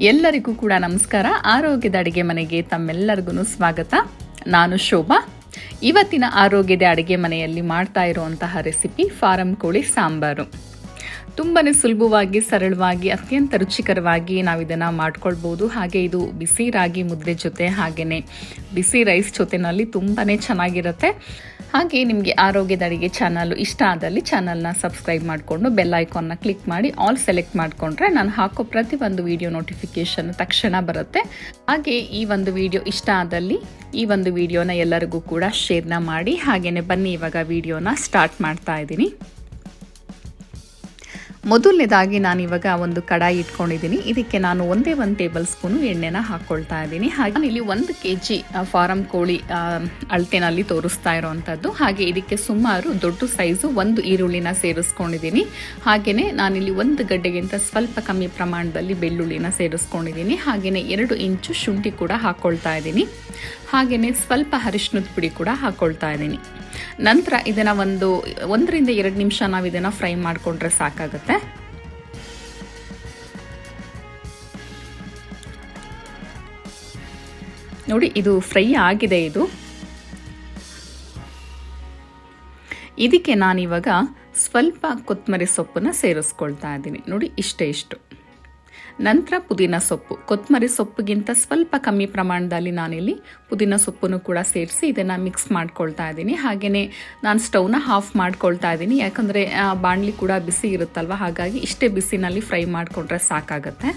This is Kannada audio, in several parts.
ಎಲ್ಲರಿಗೂ ಕೂಡ ನಮಸ್ಕಾರ. ಆರೋಗ್ಯದ ಅಡುಗೆ ಮನೆಗೆ ತಮ್ಮೆಲ್ಲರಿಗೂ ಸ್ವಾಗತ. ನಾನು ಶೋಭಾ. ಇವತ್ತಿನ ಆರೋಗ್ಯದ ಅಡುಗೆ ಮನೆಯಲ್ಲಿ ಮಾಡ್ತಾ ಇರುವಂತಹ ರೆಸಿಪಿ ಫಾರಂ ಕೋಳಿ ಸಾಂಬಾರು. ತುಂಬಾ ಸುಲಭವಾಗಿ, ಸರಳವಾಗಿ, ಅತ್ಯಂತ ರುಚಿಕರವಾಗಿ ನಾವು ಇದನ್ನು ಮಾಡ್ಕೊಳ್ಬೋದು. ಹಾಗೆ ಇದು ಬಿಸಿ ರಾಗಿ ಮುದ್ದೆ ಜೊತೆ ಹಾಗೆಯೇ ಬಿಸಿ ರೈಸ್ ಜೊತೆನಲ್ಲಿ ತುಂಬಾ ಚೆನ್ನಾಗಿರುತ್ತೆ. ಹಾಗೆ ನಿಮಗೆ ಆರೋಗ್ಯದ ಅಡಿಗೆ ಚಾನಲ್ ಇಷ್ಟ ಆದಲ್ಲಿ ಚಾನಲ್ನ ಸಬ್ಸ್ಕ್ರೈಬ್ ಮಾಡಿಕೊಂಡು ಬೆಲ್ ಐಕಾನ್ನ ಕ್ಲಿಕ್ ಮಾಡಿ ಆಲ್ ಸೆಲೆಕ್ಟ್ ಮಾಡಿಕೊಂಡ್ರೆ ನಾನು ಹಾಕೋ ಪ್ರತಿ ಒಂದು ವಿಡಿಯೋ ನೋಟಿಫಿಕೇಶನ್ ತಕ್ಷಣ ಬರುತ್ತೆ. ಹಾಗೆ ಈ ಒಂದು ವಿಡಿಯೋ ಇಷ್ಟ ಆದಲ್ಲಿ ಈ ಒಂದು ವಿಡಿಯೋನ ಎಲ್ಲರಿಗೂ ಕೂಡ ಶೇರ್ನ ಮಾಡಿ ಹಾಗೆಯೇ ಬನ್ನಿ ಇವಾಗ ವಿಡಿಯೋನ ಸ್ಟಾರ್ಟ್ ಮಾಡ್ತಾ ಇದ್ದೀನಿ. ಮೊದಲನೇದಾಗಿ ನಾನು ಇವಾಗ ಒಂದು ಕಡಾಯಿ ಇಟ್ಕೊಂಡಿದ್ದೀನಿ. ಇದಕ್ಕೆ ನಾನು ಒಂದೇ ಒಂದು ಟೇಬಲ್ ಸ್ಪೂನು ಎಣ್ಣೆನ ಹಾಕ್ಕೊಳ್ತಾ ಇದ್ದೀನಿ. ಹಾಗೆ ಇಲ್ಲಿ ಒಂದು ಕೆ ಜಿ ಫಾರಂ ಕೋಳಿ ಅಳತೆನಲ್ಲಿ ತೋರಿಸ್ತಾ ಇರೋವಂಥದ್ದು ಹಾಗೆ ಇದಕ್ಕೆ ಸುಮಾರು ದೊಡ್ಡ ಸೈಜು ಒಂದು ಈರುಳ್ಳಿನ ಸೇರಿಸ್ಕೊಂಡಿದ್ದೀನಿ. ಹಾಗೆಯೇ ನಾನಿಲ್ಲಿ ಒಂದು ಗಡ್ಡೆಗಿಂತ ಸ್ವಲ್ಪ ಕಮ್ಮಿ ಪ್ರಮಾಣದಲ್ಲಿ ಬೆಳ್ಳುಳ್ಳಿನ ಸೇರಿಸ್ಕೊಂಡಿದ್ದೀನಿ. ಹಾಗೆಯೇ ಎರಡು ಇಂಚು ಶುಂಠಿ ಕೂಡ ಹಾಕ್ಕೊಳ್ತಾ ಇದ್ದೀನಿ. ಹಾಗೆಯೇ ಸ್ವಲ್ಪ ಅರಿಶಿನದ ಪುಡಿ ಕೂಡ ಹಾಕ್ಕೊಳ್ತಾ ಇದ್ದೀನಿ. ನಂತರ ಇದನ್ನು ಒಂದು, ಒಂದರಿಂದ ಎರಡು ನಿಮಿಷ ನಾವು ಇದನ್ನು ಫ್ರೈ ಮಾಡಿಕೊಂಡ್ರೆ ಸಾಕಾಗುತ್ತೆ. ನೋಡಿ, ಇದು ಫ್ರೈ ಆಗಿದೆ ಇದು. ಇದಕ್ಕೆ ನಾನಿವಾಗ ಸ್ವಲ್ಪ ಕೊತ್ತಂಬರಿ ಸೊಪ್ಪನ್ನ ಸೇರಿಸ್ಕೊಳ್ತಾ ಇದ್ದೀನಿ. ನೋಡಿ, ಇಷ್ಟೇ ಇಷ್ಟು. ನಂತರ ಪುದೀನ ಸೊಪ್ಪು. ಕೊತ್ತಂಬರಿ ಸೊಪ್ಪಿಗಿಂತ ಸ್ವಲ್ಪ ಕಮ್ಮಿ ಪ್ರಮಾಣದಲ್ಲಿ ನಾನಿಲ್ಲಿ ಪುದೀನ ಸೊಪ್ಪನ್ನು ಕೂಡ ಸೇರಿಸಿ ಇದನ್ನು ಮಿಕ್ಸ್ ಮಾಡ್ಕೊಳ್ತಾ ಇದ್ದೀನಿ. ಹಾಗೆಯೇ ನಾನು ಸ್ಟವ್ನ ಹಾಫ್ ಮಾಡ್ಕೊಳ್ತಾ ಇದ್ದೀನಿ. ಯಾಕಂದರೆ ಬಾಣಲಿ ಕೂಡ ಬಿಸಿ ಇರುತ್ತಲ್ವ? ಹಾಗಾಗಿ ಇಷ್ಟೇ ಬಿಸಿನಲ್ಲಿ ಫ್ರೈ ಮಾಡಿಕೊಂಡ್ರೆ ಸಾಕಾಗತ್ತೆ.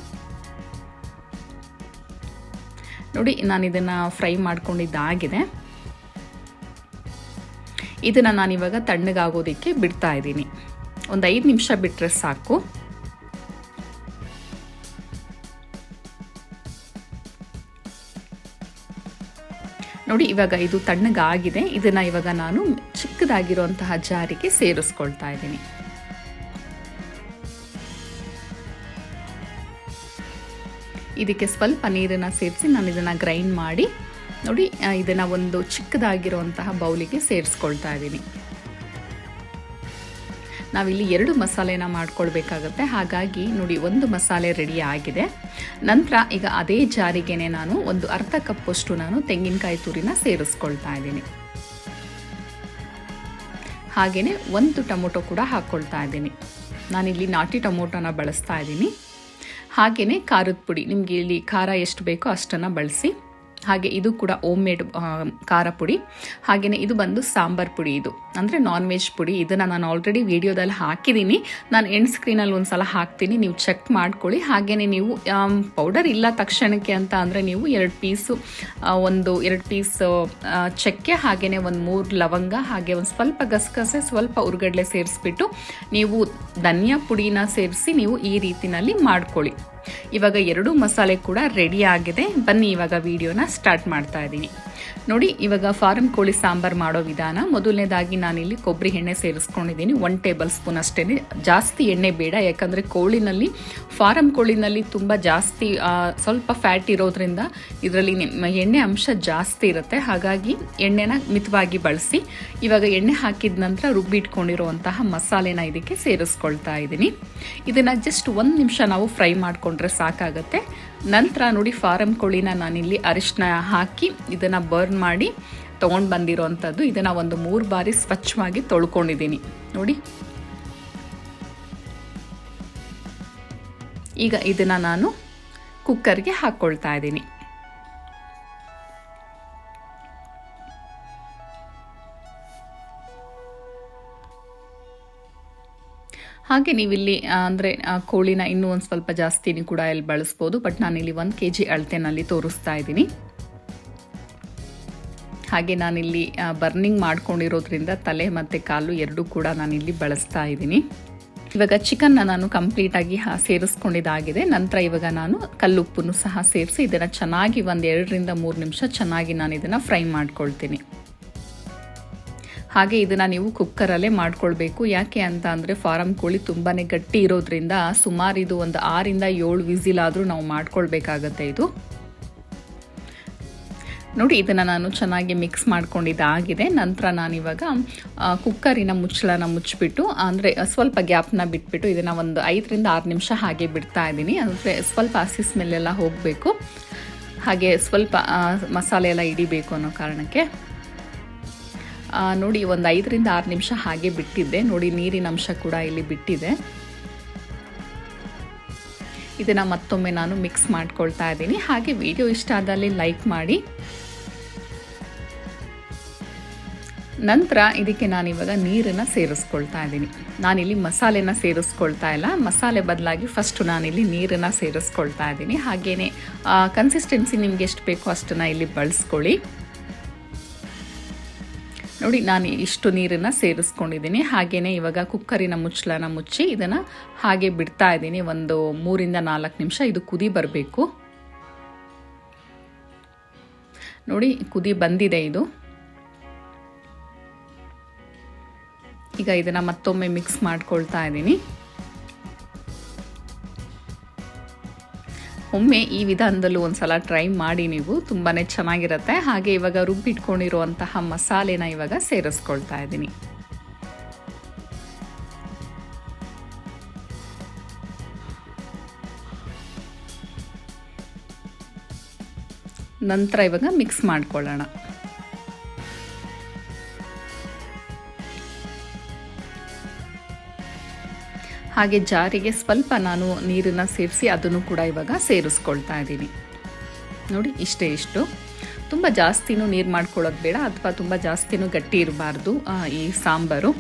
ನೋಡಿ, ನಾನು ಇದನ್ನು ಫ್ರೈ ಮಾಡ್ಕೊಂಡಿದ್ದಾಗಿದೆ. ಇದನ್ನು ನಾನಿವಾಗ ತಣ್ಣಗಾಗೋದಕ್ಕೆ ಬಿಡ್ತಾ ಇದ್ದೀನಿ. ಒಂದು ಐದು ನಿಮಿಷ ಬಿಟ್ಟರೆ ಸಾಕು. ನೋಡಿ, ಇವಾಗ ಇದು ತಣ್ಣಗಾಗಿದೆ. ಇದನ್ನು ಇವಾಗ ನಾನು ಚಿಕ್ಕದಾಗಿರುವಂತಹ ಜಾರಿಗೆ ಸೇರಿಸ್ಕೊಳ್ತಾ ಇದ್ದೀನಿ. ಇದಕ್ಕೆ ಸ್ವಲ್ಪ ನೀರನ್ನು ಸೇರಿಸಿ ನಾನು ಇದನ್ನು ಗ್ರೈಂಡ್ ಮಾಡಿ, ನೋಡಿ ಇದನ್ನು ಒಂದು ಚಿಕ್ಕದಾಗಿರುವಂತಹ ಬೌಲಿಗೆ ಸೇರಿಸ್ಕೊಳ್ತಾ ಇದ್ದೀನಿ. ನಾವಿಲ್ಲಿ ಎರಡು ಮಸಾಲೆನ ಮಾಡ್ಕೊಳ್ಬೇಕಾಗತ್ತೆ. ಹಾಗಾಗಿ ನೋಡಿ, ಒಂದು ಮಸಾಲೆ ರೆಡಿ ಆಗಿದೆ. ನಂತರ ಈಗ ಅದೇ ಜಾರಿಗೆ ನಾನು ಒಂದು ಅರ್ಧ ಕಪ್ಪಷ್ಟು ನಾನು ತೆಂಗಿನಕಾಯಿ ತುರಿನ ಸೇರಿಸ್ಕೊಳ್ತಾ ಇದ್ದೀನಿ. ಹಾಗೆಯೇ ಒಂದು ಟೊಮೊಟೊ ಕೂಡ ಹಾಕ್ಕೊಳ್ತಾ ಇದ್ದೀನಿ. ನಾನಿಲ್ಲಿ ನಾಟಿ ಟೊಮೊಟೊನ ಬಳಸ್ತಾ ಇದ್ದೀನಿ. ಹಾಗೆಯೇ ಖಾರದ ಪುಡಿ. ನಿಮಗೆ ಇಲ್ಲಿ ಖಾರ ಎಷ್ಟು ಬೇಕೋ ಅಷ್ಟನ್ನು ಬಳಸಿ. ಹಾಗೆ ಇದು ಕೂಡ ಓಮ್ ಮೇಡ್ ಖಾರ ಪುಡಿ. ಹಾಗೆಯೇ ಇದು ಬಂದು ಸಾಂಬಾರ್ ಪುಡಿ ಇದು. ಅಂದರೆ ನಾನ್ ವೆಜ್ ಪುಡಿ. ಇದನ್ನು ನಾನು ಆಲ್ರೆಡಿ ವಿಡಿಯೋದಲ್ಲಿ ಹಾಕಿದ್ದೀನಿ ನಾನು ಎಂಡ್ ಸ್ಕ್ರೀನಲ್ಲಿ ಒಂದು ಸಲ ಹಾಕ್ತೀನಿ. ನೀವು ಚೆಕ್ ಮಾಡ್ಕೊಳ್ಳಿ. ಹಾಗೆಯೇ ನೀವು ಪೌಡರ್ ಇಲ್ಲ ತಕ್ಷಣಕ್ಕೆ ಅಂತ ಅಂದರೆ ನೀವು ಎರಡು ಪೀಸು ಒಂದು ಎರಡು ಪೀಸ್ ಚಕ್ಕೆ ಹಾಗೆಯೇ ಒಂದು ಮೂರು ಲವಂಗ, ಹಾಗೆ ಒಂದು ಸ್ವಲ್ಪ ಗಸಗಸೆ, ಸ್ವಲ್ಪ ಉರ್ಗಡ್ಲೆ ಸೇರಿಸ್ಬಿಟ್ಟು ನೀವು ಧನಿಯಾ ಪುಡಿನ ಸೇರಿಸಿ ನೀವು ಈ ರೀತಿಯಲ್ಲಿ ಮಾಡ್ಕೊಳ್ಳಿ. ಇವಾಗ ಎರಡೂ ಮಸಾಲೆ ಕೂಡ ರೆಡಿ ಆಗಿದೆ. ಬನ್ನಿ ಇವಾಗ ವಿಡಿಯೋನ ಸ್ಟಾರ್ಟ್ ಮಾಡ್ತಾ ಇದ್ದೀನಿ. ನೋಡಿ, ಇವಾಗ ಫಾರಂ ಕೋಳಿ ಸಾಂಬಾರು ಮಾಡೋ ವಿಧಾನ. ಮೊದಲನೇದಾಗಿ ನಾನಿಲ್ಲಿ ಕೊಬ್ಬರಿ ಎಣ್ಣೆ ಸೇರಿಸ್ಕೊಂಡಿದ್ದೀನಿ. ಒನ್ ಟೇಬಲ್ ಸ್ಪೂನ್ ಅಷ್ಟೇ ಜಾಸ್ತಿ ಎಣ್ಣೆ ಬೇಡ, ಯಾಕಂದರೆ ಕೋಳಿನಲ್ಲಿ, ಫಾರಂ ಕೋಳಿನಲ್ಲಿ ತುಂಬ ಜಾಸ್ತಿ ಸ್ವಲ್ಪ ಫ್ಯಾಟ್ ಇರೋದ್ರಿಂದ ಇದರಲ್ಲಿ ಎಣ್ಣೆ ಅಂಶ ಜಾಸ್ತಿ ಇರುತ್ತೆ. ಹಾಗಾಗಿ ಎಣ್ಣೆನ ಮಿತವಾಗಿ ಬಳಸಿ, ಇವಾಗ ಎಣ್ಣೆ ಹಾಕಿದ ನಂತರ ರುಬ್ಬಿಟ್ಕೊಂಡಿರುವಂತಹ ಮಸಾಲೆನ ಇದಕ್ಕೆ ಸೇರಿಸ್ಕೊಳ್ತಾ ಇದ್ದೀನಿ. ಇದನ್ನು ಜಸ್ಟ್ ಒಂದು ನಿಮಿಷ ನಾವು ಫ್ರೈ ಮಾಡಿಕೊಂಡ್ರೆ ಸಾಕಾಗತ್ತೆ. ನಂತರ ನೋಡಿ ಫಾರಂ ಕೋಳಿನ ನಾನಿಲ್ಲಿ ಅರಿಶಿನ ಹಾಕಿ ಇದನ್ನು ಬರ್ನ್ ಮಾಡಿ ತೊಗೊಂಡು ಬಂದಿರೋವಂಥದ್ದು ಇದನ್ನು ಒಂದು ಮೂರು ಬಾರಿ ಸ್ವಚ್ಛವಾಗಿ ತೊಳ್ಕೊಂಡಿದ್ದೀನಿ. ನೋಡಿ. ಈಗ ಇದನ್ನು ನಾನು ಕುಕ್ಕರ್ಗೆ ಹಾಕ್ಕೊಳ್ತಾ ಇದ್ದೀನಿ. ಹಾಗೆ ನೀವಿಲ್ಲಿ ಅಂದರೆ ಕೋಳಿನ ಇನ್ನೂ ಒಂದು ಸ್ವಲ್ಪ ಜಾಸ್ತಿನೂ ಕೂಡ ಇಲ್ಲಿ ಬಳಸ್ಬೋದು, ಬಟ್ ನಾನಿಲ್ಲಿ ಒಂದು ಕೆ ಜಿ ಅಳತೆನಲ್ಲಿ ತೋರಿಸ್ತಾ ಇದ್ದೀನಿ. ಹಾಗೆ ನಾನಿಲ್ಲಿ ಬರ್ನಿಂಗ್ ಮಾಡ್ಕೊಂಡಿರೋದ್ರಿಂದ ತಲೆ ಮತ್ತು ಕಾಲು ಎರಡೂ ಕೂಡ ನಾನಿಲ್ಲಿ ಬಳಸ್ತಾ ಇದ್ದೀನಿ. ಇವಾಗ ಚಿಕನ್ನ ನಾನು ಕಂಪ್ಲೀಟಾಗಿ ಸೇರಿಸ್ಕೊಂಡಿದ್ದಾಗಿದೆ. ನಂತರ ಇವಾಗ ನಾನು ಕಲ್ಲುಪ್ಪನ್ನು ಸಹ ಸೇರಿಸಿ, ಇದನ್ನು ಚೆನ್ನಾಗಿ ಒಂದು ಎರಡರಿಂದ ಮೂರು ನಿಮಿಷ ಚೆನ್ನಾಗಿ ನಾನು ಇದನ್ನು ಫ್ರೈ ಮಾಡ್ಕೊಳ್ತೀನಿ. ಹಾಗೆ ಇದನ್ನು ನೀವು ಕುಕ್ಕರಲ್ಲೇ ಮಾಡ್ಕೊಳ್ಬೇಕು. ಯಾಕೆ ಅಂತ ಅಂದರೆ ಫಾರಂ ಕೋಳಿ ತುಂಬಾ ಗಟ್ಟಿ ಇರೋದ್ರಿಂದ ಸುಮಾರು ಇದು ಒಂದು ಆರಿಂದ ಏಳು ವಿಸಿಲ್ ಆದರೂ ನಾವು ಮಾಡ್ಕೊಳ್ಬೇಕಾಗತ್ತೆ ಇದು. ನೋಡಿ, ಇದನ್ನು ನಾನು ಚೆನ್ನಾಗಿ ಮಿಕ್ಸ್ ಮಾಡ್ಕೊಂಡಿದ್ದಾಗಿದೆ. ನಂತರ ನಾನಿವಾಗ ಕುಕ್ಕರಿನ ಮುಚ್ಚಳನ ಮುಚ್ಚಿಬಿಟ್ಟು, ಅಂದರೆ ಸ್ವಲ್ಪ ಗ್ಯಾಪ್ನ ಬಿಟ್ಬಿಟ್ಟು ಇದನ್ನು ಒಂದು ಐದರಿಂದ ಆರು ನಿಮಿಷ ಹಾಗೆ ಬಿಡ್ತಾ ಇದ್ದೀನಿ. ಅಂದರೆ ಸ್ವಲ್ಪ ಹಸಿ ಸ್ಮೆಲ್ಲೆಲ್ಲ ಹೋಗಬೇಕು. ಹಾಗೆ ಸ್ವಲ್ಪ ಮಸಾಲೆ ಎಲ್ಲ ಹಿಡಿಬೇಕು ಅನ್ನೋ ಕಾರಣಕ್ಕೆ. ನೋಡಿ, ಒಂದು ಐದರಿಂದ ಆರು ನಿಮಿಷ ಹಾಗೆ ಬಿಟ್ಟಿದ್ದೆ. ನೋಡಿ, ನೀರಿನ ಅಂಶ ಕೂಡ ಇಲ್ಲಿ ಬಿಟ್ಟಿದೆ. ಇದನ್ನು ಮತ್ತೊಮ್ಮೆ ನಾನು ಮಿಕ್ಸ್ ಮಾಡ್ಕೊಳ್ತಾ ಇದ್ದೀನಿ. ಹಾಗೆ ವಿಡಿಯೋ ಇಷ್ಟ ಆದಲ್ಲಿ ಲೈಕ್ ಮಾಡಿ. ನಂತರ ಇದಕ್ಕೆ ನಾನಿವಾಗ ನೀರನ್ನು ಸೇರಿಸ್ಕೊಳ್ತಾ ಇದ್ದೀನಿ. ನಾನಿಲ್ಲಿ ಮಸಾಲೆನ ಸೇರಿಸ್ಕೊಳ್ತಾ ಇಲ್ಲ. ಮಸಾಲೆ ಬದಲಾಗಿ ಫಸ್ಟು ನಾನಿಲ್ಲಿ ನೀರನ್ನು ಸೇರಿಸ್ಕೊಳ್ತಾ ಇದ್ದೀನಿ. ಹಾಗೆಯೇ ಕನ್ಸಿಸ್ಟೆನ್ಸಿ ನಿಮ್ಗೆ ಎಷ್ಟು ಬೇಕೋ ಅಷ್ಟನ್ನು ಇಲ್ಲಿ ಬಳಸ್ಕೊಳ್ಳಿ. ನೋಡಿ, ನಾನು ಇಷ್ಟು ನೀರನ್ನು ಸೇರಿಸ್ಕೊಂಡಿದ್ದೀನಿ. ಹಾಗೆಯೇ ಇವಾಗ ಕುಕ್ಕರಿನ ಮುಚ್ಚಳನ ಮುಚ್ಚಿ ಇದನ್ನು ಹಾಗೆ ಬಿಡ್ತಾ ಇದ್ದೀನಿ. ಒಂದು ಮೂರಿಂದ ನಾಲ್ಕು ನಿಮಿಷ ಇದು ಕುದಿ ಬರಬೇಕು. ನೋಡಿ, ಕುದಿ ಬಂದಿದೆ ಇದು. ಈಗ ಇದನ್ನು ಮತ್ತೊಮ್ಮೆ ಮಿಕ್ಸ್ ಮಾಡ್ಕೊಳ್ತಾ ಇದ್ದೀನಿ. ಒಮ್ಮೆ ಈ ವಿಧಾನದಲ್ಲೂ ಒಂದ್ಸಲ ಟ್ರೈ ಮಾಡಿ ನೀವು. ತುಂಬಾ ಚೆನ್ನಾಗಿರುತ್ತೆ. ಹಾಗೆ ಇವಾಗ ರುಬ್ಬಿಟ್ಕೊಂಡಿರುವಂತಹ ಮಸಾಲೆನ ಇವಾಗ ಸೇರಿಸ್ಕೊಳ್ತಾ ಇದ್ದೀನಿ. ನಂತರ ಇವಾಗ ಮಿಕ್ಸ್ ಮಾಡ್ಕೊಳ್ಳೋಣ. ಹಾಗೆ ಜಾರಿಗೆ ಸ್ವಲ್ಪ ನಾನು ನೀರನ್ನು ಸೇರಿಸಿ ಅದನ್ನು ಕೂಡ ಇವಾಗ ಸೇರಿಸ್ಕೊಳ್ತಾ ಇದ್ದೀನಿ. ನೋಡಿ, ಇಷ್ಟೇ ಇಷ್ಟು. ತುಂಬ ಜಾಸ್ತಿನೂ ನೀರು ಮಾಡ್ಕೊಳ್ಳೋದು ಬೇಡ, ಅಥವಾ ತುಂಬ ಜಾಸ್ತಿನೂ ಗಟ್ಟಿ ಇರಬಾರ್ದು ಈ ಸಾಂಬಾರು.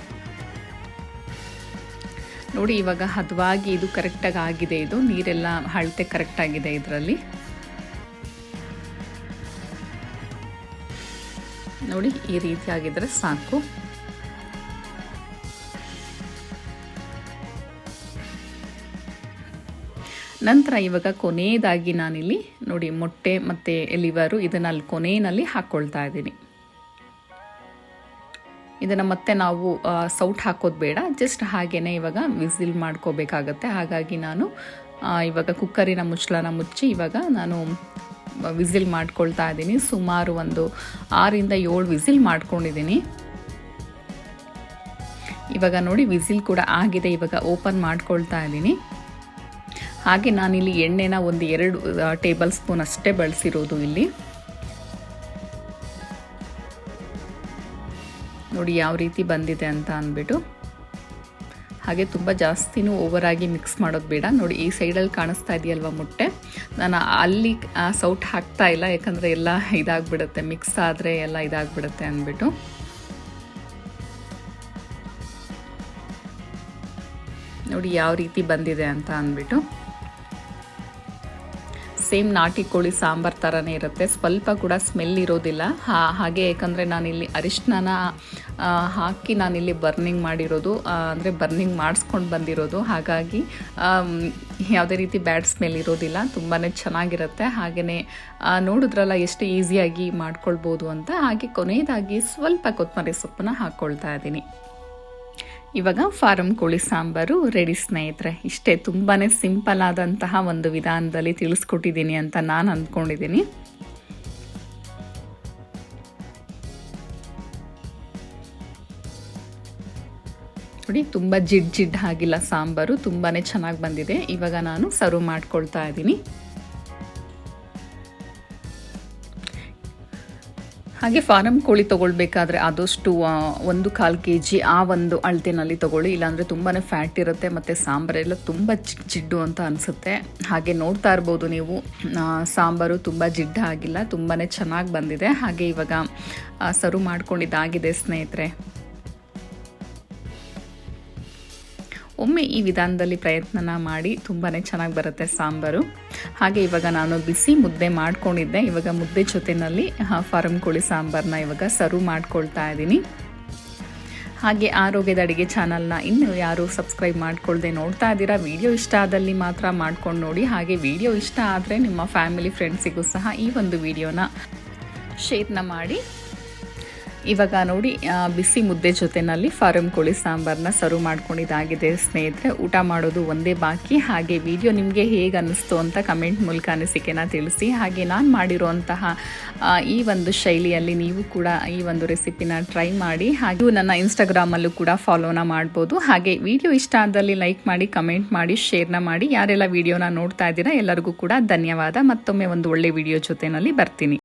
ನೋಡಿ, ಇವಾಗ ಹದವಾಗಿ ಇದು ಕರೆಕ್ಟಾಗಿ ಆಗಿದೆ ಇದು. ನೀರೆಲ್ಲ ಅಳತೆ ಕರೆಕ್ಟಾಗಿದೆ ಇದರಲ್ಲಿ. ನೋಡಿ, ಈ ರೀತಿ ಸಾಕು. ನಂತರ ಇವಾಗ ಕೊನೆಯದಾಗಿ ನಾನಿಲ್ಲಿ ನೋಡಿ ಮೊಟ್ಟೆ ಮತ್ತು ಲಿವರು ಇದನ್ನು ಅಲ್ಲಿ ಕೊನೆಯಲ್ಲಿ ಹಾಕ್ಕೊಳ್ತಾ ಇದ್ದೀನಿ. ಇದನ್ನು ಮತ್ತೆ ನಾವು ಸೌಟ್ ಹಾಕೋದು ಬೇಡ ಜಸ್ಟ್ ಹಾಗೇ ಇವಾಗ ವಿಸಿಲ್ ಮಾಡ್ಕೋಬೇಕಾಗತ್ತೆ. ಹಾಗಾಗಿ ನಾನು ಇವಾಗ ಕುಕ್ಕರಿನ ಮುಚ್ಚಳನ ಮುಚ್ಚಿ ಇವಾಗ ನಾನು ವಿಸಿಲ್ ಮಾಡ್ಕೊಳ್ತಾ ಇದ್ದೀನಿ. ಸುಮಾರು ಒಂದು ಆರಿಂದ ಏಳು ವಿಸಿಲ್ ಮಾಡ್ಕೊಂಡಿದ್ದೀನಿ. ಇವಾಗ ನೋಡಿ ವಿಸಿಲ್ ಕೂಡ ಆಗಿದೆ, ಇವಾಗ ಓಪನ್ ಮಾಡ್ಕೊಳ್ತಾ ಇದ್ದೀನಿ. ಹಾಗೆ ನಾನಿಲ್ಲಿ ಎಣ್ಣೆನ ಒಂದು ಎರಡು ಟೇಬಲ್ ಸ್ಪೂನ್ ಅಷ್ಟೇ ಬಳಸಿರೋದು ಇಲ್ಲಿ. ನೋಡಿ ಯಾವ ರೀತಿ ಬಂದಿದೆ ಅಂತ ಅಂದ್ಬಿಟ್ಟು. ಹಾಗೆ ತುಂಬ ಜಾಸ್ತಿನೂ ಓವರಾಗಿ ಮಿಕ್ಸ್ ಮಾಡೋದು ಬೇಡ. ನೋಡಿ ಈ ಸೈಡಲ್ಲಿ ಕಾಣಿಸ್ತಾ ಇದೆಯಲ್ವ ಮೊಟ್ಟೆ? ನಾನು ಅಲ್ಲಿ ಸೌಟ್ ಹಾಕ್ತಾ ಇಲ್ಲ, ಯಾಕಂದರೆ ಎಲ್ಲ ಇದಾಗ್ಬಿಡುತ್ತೆ. ಮಿಕ್ಸ್ ಆದರೆ ಎಲ್ಲ ಇದಾಗ್ಬಿಡುತ್ತೆ ಅಂದ್ಬಿಟ್ಟು. ನೋಡಿ ಯಾವ ರೀತಿ ಬಂದಿದೆ ಅಂತ ಅಂದ್ಬಿಟ್ಟು. ಸೇಮ್ ನಾಟಿ ಕೋಳಿ ಸಾಂಬಾರ್ ಥರನೇ ಇರುತ್ತೆ. ಸ್ವಲ್ಪ ಕೂಡ ಸ್ಮೆಲ್ ಇರೋದಿಲ್ಲ. ಹಾಗೆ ಯಾಕಂದರೆ ನಾನಿಲ್ಲಿ ಅರಿಶಿನ ಹಾಕಿ ನಾನಿಲ್ಲಿ ಬರ್ನಿಂಗ್ ಮಾಡಿರೋದು ಅಂದರೆ ಬರ್ನಿಂಗ್ ಮಾಡಿಸ್ಕೊಂಡು ಬಂದಿರೋದು. ಹಾಗಾಗಿ ಯಾವುದೇ ರೀತಿ ಬ್ಯಾಡ್ ಸ್ಮೆಲ್ ಇರೋದಿಲ್ಲ. ತುಂಬಾ ಚೆನ್ನಾಗಿರುತ್ತೆ. ಹಾಗೆಯೇ ನೋಡಿದ್ರಲ್ಲ ಎಷ್ಟು ಈಸಿಯಾಗಿ ಮಾಡ್ಕೊಳ್ಬೋದು ಅಂತ. ಹಾಗೆ ಕೊನೆಯದಾಗಿ ಸ್ವಲ್ಪ ಕೊತ್ತಂಬರಿ ಸೊಪ್ಪನ್ನ ಹಾಕ್ಕೊಳ್ತಾ ಇದ್ದೀನಿ. ಇವಾಗ ಫಾರಂ ಕೋಳಿ ಸಾಂಬಾರು, ರೆಡಿ ಸ್ನೇಹಿತರೆ. ಇಷ್ಟೇ ತುಂಬಾ ಸಿಂಪಲ್ ಆದಂತಹ ಒಂದು ವಿಧಾನದಲ್ಲಿ ತಿಳಿಸ್ಕೊಟ್ಟಿದ್ದೀನಿ ಅಂತ ನಾನು ಅಂದ್ಕೊಂಡಿದ್ದೀನಿ. ನೋಡಿ, ತುಂಬ ಜಿಡ್ ಜಿಡ್ ಆಗಿಲ್ಲ ಸಾಂಬಾರು ತುಂಬಾ ಚೆನ್ನಾಗಿ ಬಂದಿದೆ. ಇವಾಗ ನಾನು ಸರ್ವ್ ಮಾಡ್ಕೊಳ್ತಾ ಇದ್ದೀನಿ. ಹಾಗೆ ಫಾರಂ ಕೋಳಿ ತೊಗೊಳ್ಬೇಕಾದ್ರೆ ಆದಷ್ಟು ಒಂದು ಕಾಲು ಕೆ ಜಿ ಆ ಒಂದು ಅಳತೆನಲ್ಲಿ ತೊಗೊಳ್ಳಿ. ಇಲ್ಲಾಂದರೆ ತುಂಬಾ ಫ್ಯಾಟ್ ಇರುತ್ತೆ, ಮತ್ತು ಸಾಂಬಾರೆಲ್ಲ ತುಂಬ ತುಂಬಾ ಜಿಡ್ಡು ಅಂತ ಅನಿಸುತ್ತೆ. ಹಾಗೆ ನೋಡ್ತಾ ಇರ್ಬೋದು ನೀವು. ಸಾಂಬಾರು ತುಂಬ ಜಿಡ್ಡ ಆಗಿಲ್ಲ ತುಂಬಾ ಚೆನ್ನಾಗಿ ಬಂದಿದೆ. ಹಾಗೆ ಇವಾಗ ಸರ್ವ್ ಮಾಡ್ಕೊಂಡಿದ್ದಾಗಿದೆ ಸ್ನೇಹಿತರೆ. ಒಮ್ಮೆ ಈ ವಿಧಾನದಲ್ಲಿ ಪ್ರಯತ್ನನ ಮಾಡಿ ತುಂಬಾ ಚೆನ್ನಾಗಿ ಬರುತ್ತೆ ಸಾಂಬಾರು. ಹಾಗೆ ಇವಾಗ ನಾನು ಬಿಸಿ ಮುದ್ದೆ ಮಾಡ್ಕೊಂಡಿದ್ದೆ. ಇವಾಗ ಮುದ್ದೆ ಜೊತೆಯಲ್ಲಿ ಫಾರಂ ಕೋಳಿ ಸಾಂಬಾರನ್ನ ಇವಾಗ ಸರ್ವ್ ಮಾಡ್ಕೊಳ್ತಾ ಇದ್ದೀನಿ. ಹಾಗೆ ಆರೋಗ್ಯದ ಅಡುಗೆ ಚಾನಲ್ನ ಇನ್ನು ಯಾರು ಸಬ್ಸ್ಕ್ರೈಬ್ ಮಾಡ್ಕೊಳ್ಳದೆ ನೋಡ್ತಾ ಇದ್ದೀರಾ, ವಿಡಿಯೋ ಇಷ್ಟ ಆದಲ್ಲಿ ಮಾತ್ರ ಮಾಡ್ಕೊಂಡು ನೋಡಿ. ಹಾಗೆ ವಿಡಿಯೋ ಇಷ್ಟ ಆದರೆ ನಿಮ್ಮ ಫ್ಯಾಮಿಲಿ, ಫ್ರೆಂಡ್ಸಿಗೂ ಸಹ ಈ ಒಂದು ವಿಡಿಯೋನ ಶೇರ್ನ ಮಾಡಿ. ಇವಾಗ ನೋಡಿ ಬಿಸಿ ಮುದ್ದೆ ಜೊತೆನಲ್ಲಿ ಫಾರಂ ಕೋಳಿ ಸಾಂಬಾರನ್ನ ಸರ್ವ್ ಮಾಡ್ಕೊಂಡಿದ್ದಾಗಿದೆ ಸ್ನೇಹಿತರೆ. ಊಟ ಮಾಡೋದು ಒಂದೇ ಬಾಕಿ. ಹಾಗೆ ವಿಡಿಯೋ ನಿಮಗೆ ಹೇಗೆ ಅನ್ನಿಸ್ತು ಅಂತ ಕಮೆಂಟ್ ಮೂಲಕ ಅನಿಸಿಕೆನ ತಿಳಿಸಿ. ಹಾಗೆ ನಾನು ಮಾಡಿರುವಂತಹ ಈ ಒಂದು ಶೈಲಿಯಲ್ಲಿ ನೀವು ಕೂಡ ಈ ಒಂದು ರೆಸಿಪಿನ ಟ್ರೈ ಮಾಡಿ. ಹಾಗೂ ನನ್ನ ಇನ್ಸ್ಟಾಗ್ರಾಮಲ್ಲೂ ಕೂಡ ಫಾಲೋನ ಮಾಡ್ಬೋದು. ಹಾಗೆ ವಿಡಿಯೋ ಇಷ್ಟ ಆದಲ್ಲಿ ಲೈಕ್ ಮಾಡಿ, ಕಮೆಂಟ್ ಮಾಡಿ, ಶೇರ್ನ ಮಾಡಿ. ಯಾರೆಲ್ಲ ವಿಡಿಯೋನ ನೋಡ್ತಾ ಇದ್ದೀರಾ ಎಲ್ಲರಿಗೂ ಕೂಡ ಧನ್ಯವಾದ. ಮತ್ತೊಮ್ಮೆ ಒಂದು ಒಳ್ಳೆ ವಿಡಿಯೋ ಜೊತೆನಲ್ಲಿ ಬರ್ತೀನಿ.